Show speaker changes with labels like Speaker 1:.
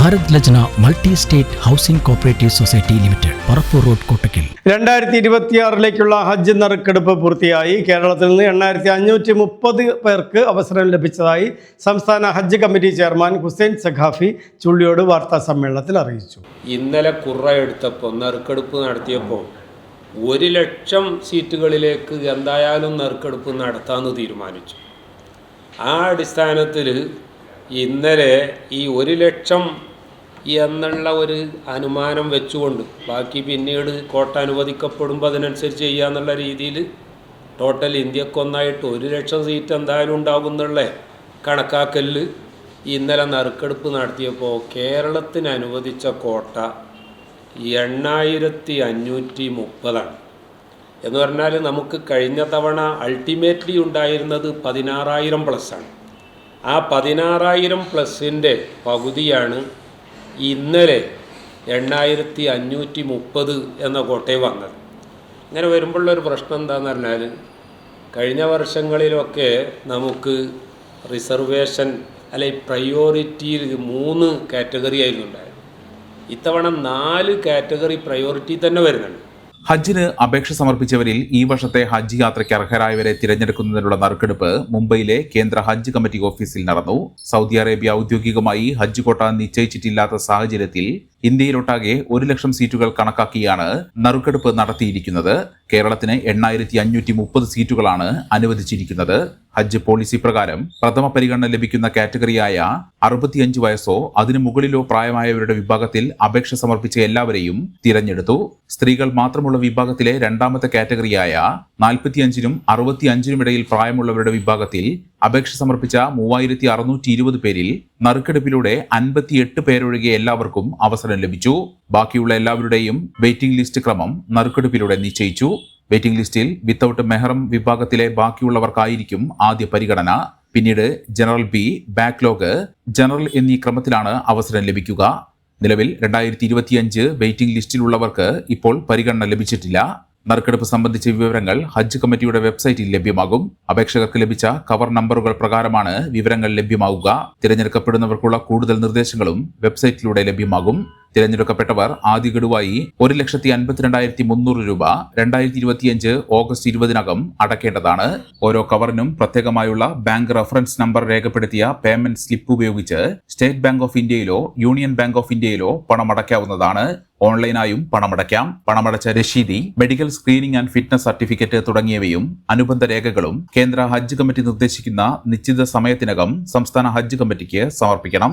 Speaker 1: Bharat Lajna multi state housing cooperative society limited Parappur road Kottakkal.
Speaker 2: രണ്ടായിരത്തി ഇരുപത്തിയാറിലേക്കുള്ള ഹജ്ജ് നറുക്കെടുപ്പ് പൂർത്തിയായി. കേരളത്തിൽ നിന്ന് എണ്ണായിരത്തി അഞ്ഞൂറ്റി മുപ്പത് പേർക്ക് അവസരം ലഭിച്ചതായി സംസ്ഥാന ഹജ്ജ് കമ്മിറ്റി ചെയർമാൻ ഹുസൈൻ സഖാഫി ചുള്ളിയോട് വാർത്താ സമ്മേളനത്തിൽ അറിയിച്ചു.
Speaker 3: ഇന്നലെ കുറ എടുത്തപ്പോൾ നറുക്കെടുപ്പ് നടത്തിയപ്പോൾ ഒരു ലക്ഷം സീറ്റുകളിലേക്ക് എന്തായാലും നറുക്കെടുപ്പ് നടത്താമെന്ന് തീരുമാനിച്ചു. ആ അടിസ്ഥാനത്തിൽ ഇന്നലെ ഈ ഒരു ലക്ഷം എന്നുള്ള ഒരു അനുമാനം വെച്ചുകൊണ്ട് ബാക്കി പിന്നീട് കോട്ട അനുവദിക്കപ്പെടുമ്പോൾ അതിനനുസരിച്ച് ചെയ്യാന്നുള്ള രീതിയിൽ ടോട്ടൽ ഇന്ത്യക്കൊന്നായിട്ട് ഒരു ലക്ഷം സീറ്റ് എന്തായാലും ഉണ്ടാകും എന്നുള്ള കണക്കാക്കലിൽ ഇന്നലെ നറുക്കെടുപ്പ് നടത്തിയപ്പോൾ കേരളത്തിന് അനുവദിച്ച കോട്ട എണ്ണായിരത്തി അഞ്ഞൂറ്റി മുപ്പതാണ് എന്ന് പറഞ്ഞാൽ നമുക്ക് കഴിഞ്ഞ തവണ അൾട്ടിമേറ്റ്ലി ഉണ്ടായിരുന്നത് പതിനാറായിരം ആണ്. ആ പതിനാറായിരം പ്ലസിന്റെ പകുതിയാണ് ഇന്നലെ എണ്ണായിരത്തി അഞ്ഞൂറ്റി മുപ്പത് എന്ന കോട്ടയിൽ വന്നത്. ഇങ്ങനെ വരുമ്പോഴുള്ളൊരു പ്രശ്നം എന്താണെന്ന് പറഞ്ഞാൽ കഴിഞ്ഞ വർഷങ്ങളിലൊക്കെ നമുക്ക് റിസർവേഷൻ അല്ലെ പ്രയോറിറ്റിയിൽ മൂന്ന് കാറ്റഗറി ആയിരുന്നു ഉണ്ടായത്. ഇത്തവണ നാല് കാറ്റഗറി പ്രയോറിറ്റി തന്നെ വരുന്നുണ്ട്.
Speaker 4: ഹജ്ജിന് അപേക്ഷ സമർപ്പിച്ചവരിൽ ഈ വർഷത്തെ ഹജ്ജ് യാത്രയ്ക്ക് അർഹരായവരെ തിരഞ്ഞെടുക്കുന്നതിനുള്ള നറുക്കെടുപ്പ് മുംബൈയിലെ കേന്ദ്ര ഹജ്ജ് കമ്മിറ്റി ഓഫീസിൽ നടന്നു. സൗദി അറേബ്യ ഔദ്യോഗികമായി ഹജ്ജ് കോട്ട നിശ്ചയിച്ചിട്ടില്ലാത്ത സാഹചര്യത്തിൽ ഇന്ത്യയിലൊട്ടാകെ ഒരു ലക്ഷം സീറ്റുകൾ കണക്കാക്കിയാണ് നറുക്കെടുപ്പ് നടത്തിയിരിക്കുന്നത്. കേരളത്തിന് എണ്ണായിരത്തി സീറ്റുകളാണ് അനുവദിച്ചിരിക്കുന്നത്. ഹജ്ജ് പോളിസി പ്രകാരം പ്രഥമ പരിഗണന ലഭിക്കുന്ന കാറ്റഗറിയായ അറുപത്തിയഞ്ച് വയസ്സോ അതിനു മുകളിലോ പ്രായമായവരുടെ വിഭാഗത്തിൽ അപേക്ഷ സമർപ്പിച്ച എല്ലാവരെയും തിരഞ്ഞെടുത്തു. സ്ത്രീകൾ മാത്രമുള്ള വിഭാഗത്തിലെ രണ്ടാമത്തെ കാറ്റഗറിയായ നാൽപ്പത്തിയഞ്ചിനും അറുപത്തിയഞ്ചിനും ഇടയിൽ പ്രായമുള്ളവരുടെ വിഭാഗത്തിൽ അപേക്ഷ സമർപ്പിച്ച മൂവായിരത്തി അറുന്നൂറ്റി ഇരുപത് പേരിൽ നറുക്കെടുപ്പിലൂടെ അൻപത്തിയെട്ട് പേരൊഴികെ എല്ലാവർക്കും അവസരം ലഭിച്ചു. ബാക്കിയുള്ള എല്ലാവരുടെയും വെയിറ്റിംഗ് ലിസ്റ്റ് ക്രമം നറുക്കെടുപ്പിലൂടെ നിശ്ചയിച്ചു. വെയിറ്റിംഗ് ലിസ്റ്റിൽ വിത്തൌട്ട് മെഹറം വിഭാഗത്തിലെ ബാക്കിയുള്ളവർക്കായിരിക്കും ആദ്യ പരിഗണന. പിന്നീട് ജനറൽ ബി ബാക്ക്ലോഗ് ജനറൽ എന്നീ ക്രമത്തിലാണ് അവസരം ലഭിക്കുക. നിലവിൽ രണ്ടായിരത്തി ഇരുപത്തിയഞ്ച് വെയിറ്റിംഗ് ലിസ്റ്റിലുള്ളവർക്ക് ഇപ്പോൾ പരിഗണന ലഭിച്ചിട്ടില്ല. നറുക്കെടുപ്പ് സംബന്ധിച്ച വിവരങ്ങൾ ഹജ്ജ് കമ്മിറ്റിയുടെ വെബ്സൈറ്റിൽ ലഭ്യമാകും. അപേക്ഷകർക്ക് ലഭിച്ച കവർ നമ്പറുകൾ പ്രകാരമാണ് വിവരങ്ങൾ ലഭ്യമാവുക. തിരഞ്ഞെടുക്കപ്പെടുന്നവർക്കുള്ള കൂടുതൽ നിർദ്ദേശങ്ങളും വെബ്സൈറ്റിലൂടെ ലഭ്യമാകും. തിരഞ്ഞെടുക്കപ്പെട്ടവർ ആദ്യ ഗഡുവായി ഒരു ലക്ഷത്തി അൻപത്തിരണ്ടായിരത്തി മുന്നൂറ് രൂപ രണ്ടായിരത്തി ഇരുപത്തിയഞ്ച് ഓഗസ്റ്റ് ഇരുപതിനകം അടക്കേണ്ടതാണ്. ഓരോ കവറിനും പ്രത്യേകമായുള്ള ബാങ്ക് റഫറൻസ് നമ്പർ രേഖപ്പെടുത്തിയ പേയ്മെന്റ് സ്ലിപ്പ് ഉപയോഗിച്ച് സ്റ്റേറ്റ് ബാങ്ക് ഓഫ് ഇന്ത്യയിലോ യൂണിയൻ ബാങ്ക് ഓഫ് ഇന്ത്യയിലോ പണമടയ്ക്കാവുന്നതാണ്. ഓൺലൈനായും പണമടയ്ക്കാം. പണമടച്ച രശീതി medical screening and fitness certificate തുടങ്ങിയവയും അനുബന്ധ രേഖകളും കേന്ദ്ര ഹജ്ജ് കമ്മിറ്റി നിർദ്ദേശിക്കുന്ന നിശ്ചിത സമയത്തിനകം സംസ്ഥാന ഹജ്ജ് കമ്മിറ്റിക്ക് സമർപ്പിക്കണം.